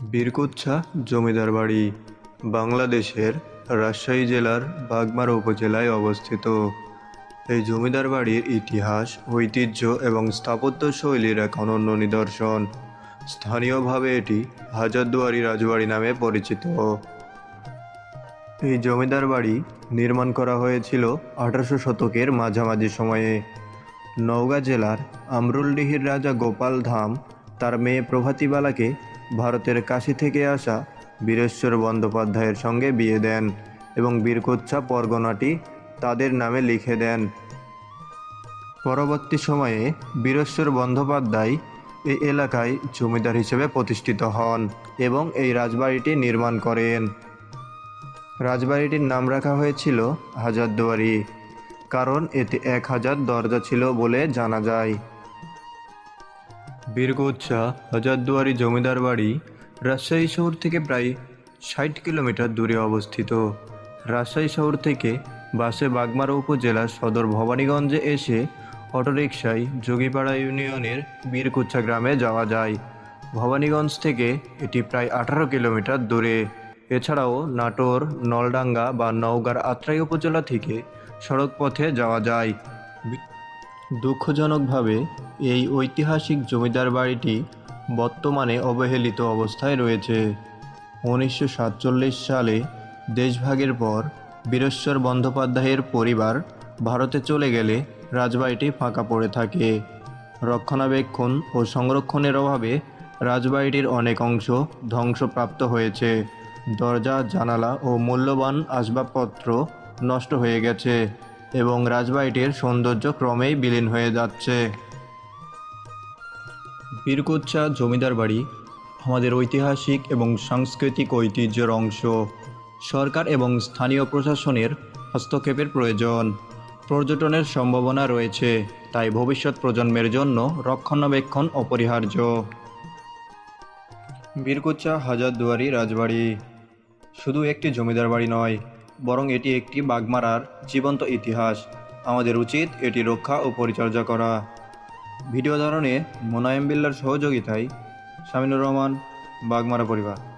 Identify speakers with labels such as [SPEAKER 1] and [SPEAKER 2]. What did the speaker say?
[SPEAKER 1] বীরকুচ্ছা জমিদার বাড়ি, বাংলাদেশের রাজশাহী জেলার বাগমারা উপজেলায় অবস্থিত। এই জমিদার বাড়ির ইতিহাস, ঐতিহ্য এবং স্থাপত্য শৈলীর এক অনন্য নিদর্শন। স্থানীয়ভাবে এটি হাজারদুয়ারি রাজবাড়ি নামে পরিচিত। এই জমিদার বাড়ি নির্মাণ করা হয়েছিল আঠারোশো শতকের মাঝামাঝি সময়ে। নওগাঁ জেলার আমরুলডিহির রাজা গোপাল ধাম তার মেয়ে প্রভাতীবালাকে ভারতের কাশী থেকে আসা বীরেশ্বর বন্দ্যোপাধ্যায়ের সঙ্গে বিয়ে দেন এবং বীরকোচ্ছা পরগনাটি তাদের নামে লিখে দেন। পরবর্তী সময়ে বীরেশ্বর বন্দ্যোপাধ্যায় এই এলাকায় জমিদার হিসেবে প্রতিষ্ঠিত হন এবং এই রাজবাড়িটি নির্মাণ করেন। রাজবাড়িটির নাম রাখা হয়েছিল হাজারদুয়ারি, কারণ এতে এক হাজার দরজা ছিল বলে জানা যায়। বীরগোচ্ছা হাজারদুয়ারি জমিদার বাড়ি, রাজশাহী শহর থেকে প্রায় ষাট কিলোমিটার দূরে অবস্থিত। রাজশাহী শহর থেকে বাসে বাগমারা উপজেলার সদর ভবানীগঞ্জে এসে অটোরিকশায় যোগীপাড়া ইউনিয়নের বীরকুচ্ছা গ্রামে যাওয়া যায়। ভবানীগঞ্জ থেকে এটি প্রায় আঠারো কিলোমিটার দূরে। এছাড়াও নাটোর, নলডাঙ্গা বা নওগাঁর আত্রাই উপজেলা থেকে সড়ক পথে যাওয়া যায়। দুঃখজনকভাবে, এই ঐতিহাসিক জমিদার বাড়িটি বর্তমানে অবহেলিত অবস্থায় রয়েছে। উনিশশো সাতচল্লিশ সালে দেশভাগের পর বীরেশ্বর বন্দ্যোপাধ্যায়ের পরিবার ভারতে চলে গেলে রাজবাড়িটি ফাঁকা পড়ে থাকে। রক্ষণাবেক্ষণ ও সংরক্ষণের অভাবে রাজবাড়িটির অনেক অংশ ধ্বংসপ্রাপ্ত হয়েছে। দরজা, জানালা ও মূল্যবান আসবাবপত্র নষ্ট হয়ে গেছে। এবং রাজবাড়িটির সৌন্দর্য ক্রমেই বিলীন হয়ে যাচ্ছে। বীরকুচ্ছা জমিদার বাড়ি আমাদের ঐতিহাসিক এবং সাংস্কৃতিক ঐতিহ্যের অংশ। সরকার এবং স্থানীয় প্রশাসনের হস্তক্ষেপের প্রয়োজন। পর্যটনের সম্ভাবনা রয়েছে, তাই ভবিষ্যৎ প্রজন্মের জন্য রক্ষণাবেক্ষণ অপরিহার্য। বীরকুচ্ছা হাজারদুয়ারি রাজবাড়ি। শুধু একটি জমিদার বাড়ি নয় বরং এটি একটি বাগমারার জীবন্ত ইতিহাস। আমাদের উচিত এটি রক্ষা ও পরিচর্যা করা। ভিডিও ধারণে মোনায়েম বিল্লার সহযোগিতায় শামিনুর রহমান, বাগমারা পরিবার।